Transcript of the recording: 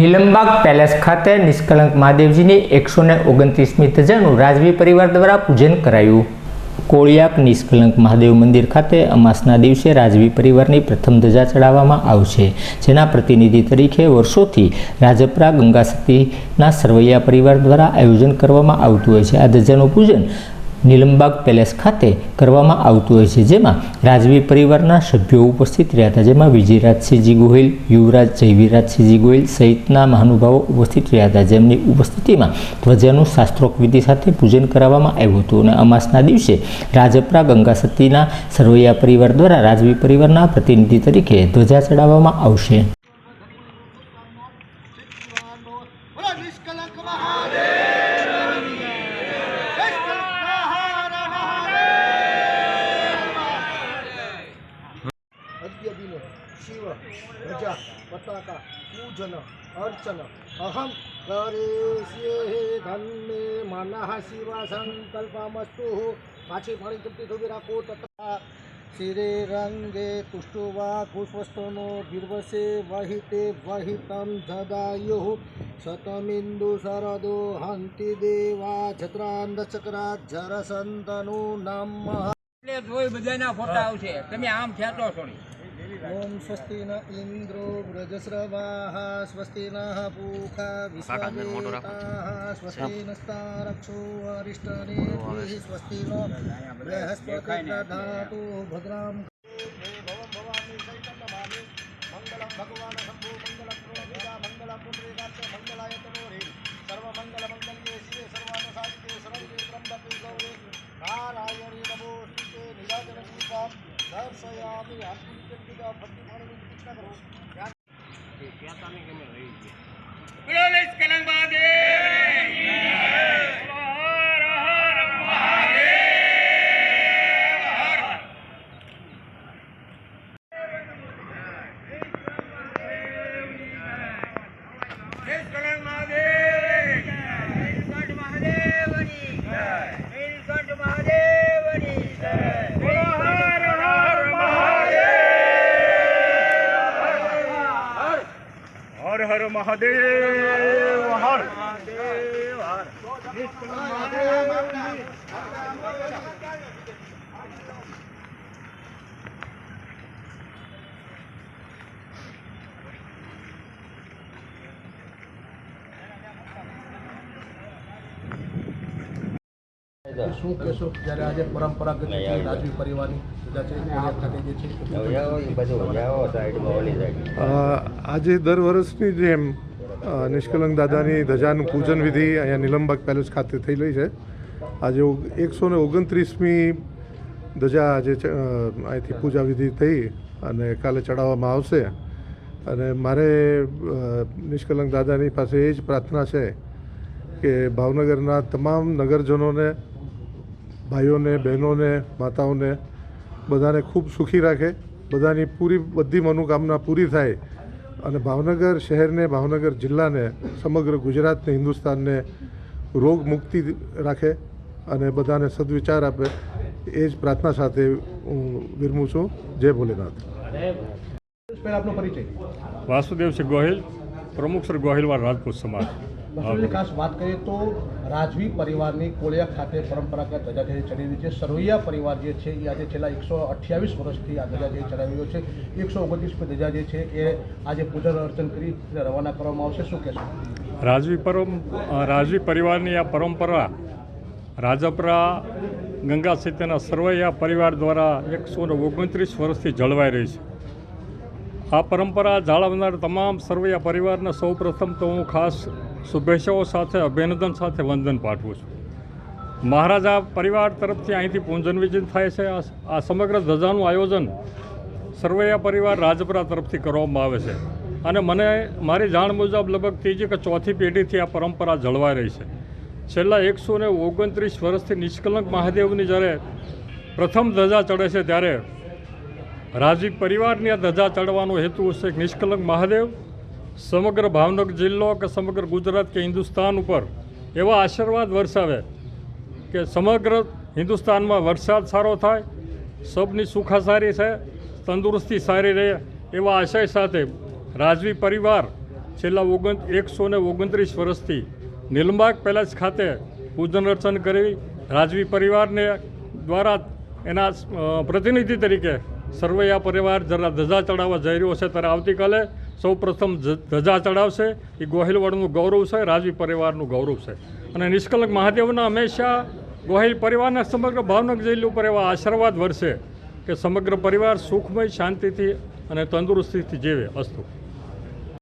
Nilambag palace ખાતે નિષ્કલંક મહાદેવજીની એકસો ને ઓગણત્રીસમી ધજાનું રાજવી પરિવાર દ્વારા પૂજન કરાયું. કોળિયાક નિષ્કલંક મહાદેવ મંદિર ખાતે અમાસના દિવસે રાજવી પરિવારની પ્રથમ ધજા ચડાવવામાં આવશે. જેના પ્રતિનિધિ તરીકે વર્ષોથી રાજપરા ગંગાસતીના સરવૈયા પરિવાર દ્વારા આયોજન કરવામાં આવતું હોય છે. આ ધજાનું પૂજન નીલમબાગ પેલેસ ખાતે કરવામાં આવતું હોય છે, જેમાં રાજવી પરિવારના સભ્યો ઉપસ્થિત રહ્યા હતા. જેમાં વિજયરાજસિંહજી ગોહિલ, યુવરાજ જયવીરાજસિંહજી ગોહિલ સહિતના મહાનુભાવો ઉપસ્થિત રહ્યા હતા. જેમની ઉપસ્થિતિમાં ધ્વજાનું શાસ્ત્રોક્ત વિધિ સાથે પૂજન કરાવવામાં આવ્યું હતું અને અમાસના દિવસે રાજપરા ગંગાસતીના સરવૈયા પરિવાર દ્વારા રાજવી પરિવારના પ્રતિનિધિ તરીકે ધ્વજા ચડાવવામાં આવશે. શિવ પ્રજા પતાકા પૂજન અર્ચન અહમ કરીષ્યે ધન્મે મનઃ શિવ સંકલ્પમસ્તુ પાછી પાણી ચપટી થોડી રાખો તથા શિરે રંગે તુષ્ટુવા પુષ્પસ્તનો બિર્વસે વહિતે વહિતમ જદાયુ શતમિંદુ શરદો હંતિ દેવા છત્રાંધચક્રા જરસંતનુ નમ એટલે જોઈ બધાના ફોટા આવશે. તમે આમ ખેંચો છો ઇન્દ્રો વ્રજસ્રવાઃ સ્વસ્તિ નઃ પૂખા વિશ્વદેવતાઃ સ્વસ્તિ નસ્તારક્ષો અરિષ્ટનેમિઃ સ્વસ્તિ નો બૃહસ્પતિ દધાતુ ભદ્રામ મંગલમ ભગવાન શંભુ મંગલમ પ્રોહિતા મંગલમ પુત્રેકાચ મંગલાય તનોરે દીપમ દર્શયામિ આત્મનિર્ભર ભક્તિ પાણી કૃષ્ણ કરો બોલો નિષ્કલંક મહાદેવ હર હર મહાદેવ હર નિષ્કલંક મહાદેવ નીલકંઠ મહાદેવની જય નીલકંઠ મહાદેવની જય બોલો હર હર મહાદેવ હર હર મહાદેવ હર. મહાદેવ હર. શું કહેશો? જ્યારે આજે પરંપરાગત રાજવી પરિવારની પૂજા છે કોળિયાક ખાતે જે છે એ પૂજન અ, આજે દર વર્ષની જેમ નિષ્કલંક દાદાની ધજાનું પૂજન વિધિ અહીંયા નિલંબક પેલેસ ખાતે થઈ રહી છે. આજે એકસો ને ઓગણત્રીસમી ધજા આજે અહીંથી પૂજા વિધિ થઈ અને કાલે ચડાવવામાં આવશે. અને મારે નિષ્કલંક દાદાની પાસે એ જ પ્રાર્થના છે કે ભાવનગરના તમામ નગરજનોને ભાઈઓને બહેનોને માતાઓને બધાને ખૂબ સુખી રાખે. બધાની પૂરી બધી મનોકામના પૂરી થાય અને ભાવનગર શહેરને ભાવનગર જિલ્લાને સમગ્ર ગુજરાતને હિન્દુસ્તાનને રોગ મુક્તિ રાખે અને બધાને સદવિચાર આપે. એ જ પ્રાર્થના સાથે હું વિરમું છું. જય ભોલેનાથ. વાસુદેવ છે ગોહિલ પ્રમુખ શ્રી ગોહિલવાડ રાજપૂત સમાજ. ખાસ વાત કરીએ તો રાજવી પરિવારની કોળિયા ખાતે પરંપરાગત ધજા જે ચડી રહી છે. સરવૈયા પરિવાર જે છે એ આજે છેલ્લા એકસો અઠ્યાવીસ વર્ષથી આ જે ચડાવી રહ્યો છે. એકસો ઓગણત્રીસમી ધજા જે છે એ આજે પૂજન અર્ચન કરી રવાના કરવામાં આવશે. શું કહેશો? રાજવી પરમ રાજવી પરિવારની આ પરંપરા રાજપરા ગંગા સિત્યના સરવૈયા પરિવાર દ્વારા એકસો ઓગણત્રીસ વર્ષથી જળવાઈ રહી છે. આ પરંપરા જાળવનાર તમામ સરવૈયા પરિવારને સૌ પ્રથમ તો હું ખાસ શુભેચ્છાઓ સાથે, અભિનંદન સાથે વંદન પાઠવું છું. મહારાજા પરિવાર તરફથી અહીંથી પૂજન વિજન થાય છે. આ સમગ્ર ધજાનું આયોજન સરવૈયા પરિવાર રાજપરા તરફથી કરવામાં આવે છે. અને મને, મારી જાણ મુજબ લગભગ ત્રીજી કે ચોથી પેઢીથી આ પરંપરા જળવાઈ રહી છે. છેલ્લા એકસો ને ઓગણત્રીસ વર્ષથી નિષ્કલંક મહાદેવની જ્યારે પ્રથમ ધજા ચડે છે, ત્યારે રાજીવ પરિવારની આ ધજા ચડવાનો હેતુ છે નિષ્કલંક મહાદેવ સમગ્ર ભાવનગર જિલ્લો કે સમગ્ર ગુજરાત કે હિન્દુસ્તાન ઉપર એવા આશીર્વાદ વરસાવે કે સમગ્ર હિન્દુસ્તાનમાં વરસાદ સારો થાય, સબની સુખા સારી છે, તંદુરસ્તી સારી રહે એવા આશય સાથે રાજવી પરિવાર છેલ્લા ઓગણ, એકસો ને ઓગણત્રીસ વર્ષથી નીલમબાગ પેલેસ ખાતે પૂજન અર્ચન કરી રાજવી પરિવારને દ્વારા એના પ્રતિનિધિ તરીકે સર્વૈયા પરિવાર જરા ધજા ચડાવવા જઈ રહ્યો છે. ત્યારે આવતીકાલે સૌ પ્રથમ ધજા ચડાવશે, એ ગોહિલવાડનું ગૌરવ છે, રાજવી પરિવારનું ગૌરવ છે. અને નિષ્કલંક મહાદેવના હંમેશા ગોહિલ પરિવારના સમગ્ર ભાવનગર જિલ્લા ઉપર એવા આશીર્વાદ વરસે કે સમગ્ર પરિવાર સુખમય શાંતિથી અને તંદુરસ્તીથી જીવે અસ્તુ.